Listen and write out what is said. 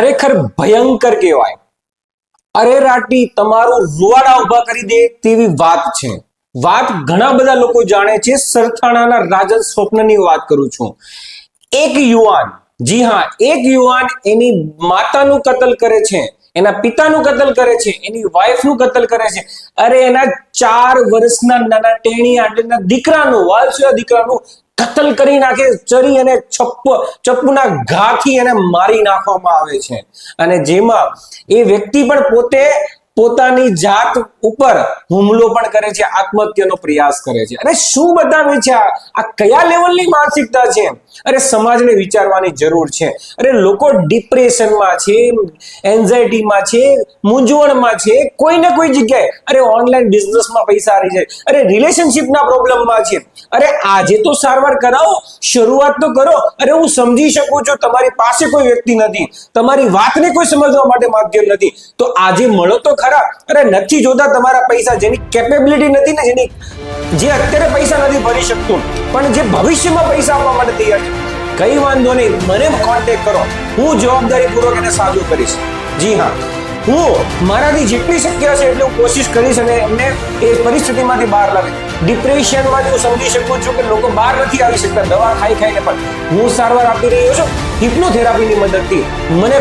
ખરેખર ભયંકર કહેવાય. અરેરાટી તમારું રૂવાડા ઊભા કરી દે તેવી વાત છે. વાત ઘણા બધા લોકો જાણે છે, સરથાણાના રાજન સ્વપ્નની વાત કરું છું. એક યુવાન, જી હા, એક યુવાન એની માતાનું કતલ કરે છે, એના પિતાનું કતલ કરે છે, એની વાઈફનું કતલ કરે છે. અરે એના ચાર વર્ષના નાના ટેણી આંટીના દીકરાનું, વાલસુયા દીકરાનું કતલ કરી નાખે, ચરી અને ચપ્પ ચપ્પુના ઘાથી એને મારી નાખવામાં આવે છે. અને જેમાં એ વ્યક્તિ પણ પોતે પોતાની જાત ઉપર હુમલો પણ કરે છે, આત્મહત્યાનો પ્રયાસ કરે છે. અને શું બતાવે છે આ? કયા લેવલની માનસિકતા છે? અરે સમાજને વિચારવાની જરૂર છે. અરે લોકો ડિપ્રેશનમાં છે એન્ઝાયટીમાં છે, મૂંઝવણમાં છે, કોઈ ને કોઈ જગ્યાએ. અરે ઓનલાઈન બિઝનેસમાં પૈસા આવી જાય. અરે રિલેશનશિપના પ્રોબ્લેમમાં છે. અરે આજે તો સારવાર કરાવો, શરૂઆત તો કરો. અરે હું સમજી શકું છું, તમારી પાસે કોઈ વ્યક્તિ નથી. તમારી વાતને કોઈ સમજવા માટે માધ્યમ નથી. તો આજે મળો તો ખરા અરે નથી જોતા તમારા પૈસા, જેની કેપેબિલિટી નથી ને જેની જે અત્યારે પૈસા નથી ભરી શકતું, પણ જે ભવિષ્યમાં પૈસા આપવા માટે તૈયાર છે. કઈ વાંધો નહીં, મને કોન્ટેક્ટ કરો. હું જવાબદારી પૂર્વક એને સાજુ કરીશ. જી હા. હું મારાથી જેટલી શક્ય હશે એટલી હું કોશિશ કરીશ અને એમને એ પરિસ્થિતિમાંથી બહાર લાવીશ. ડિપ્રેશનમાંથી હું સમજી શકું છું કે લોકો બહાર નથી આવી શકતા. દવા ખાઈ ખાઈને પણ હું સારવાર આપી રહ્યો છું. હિપ્નોથેરાપીની મદદથી. મને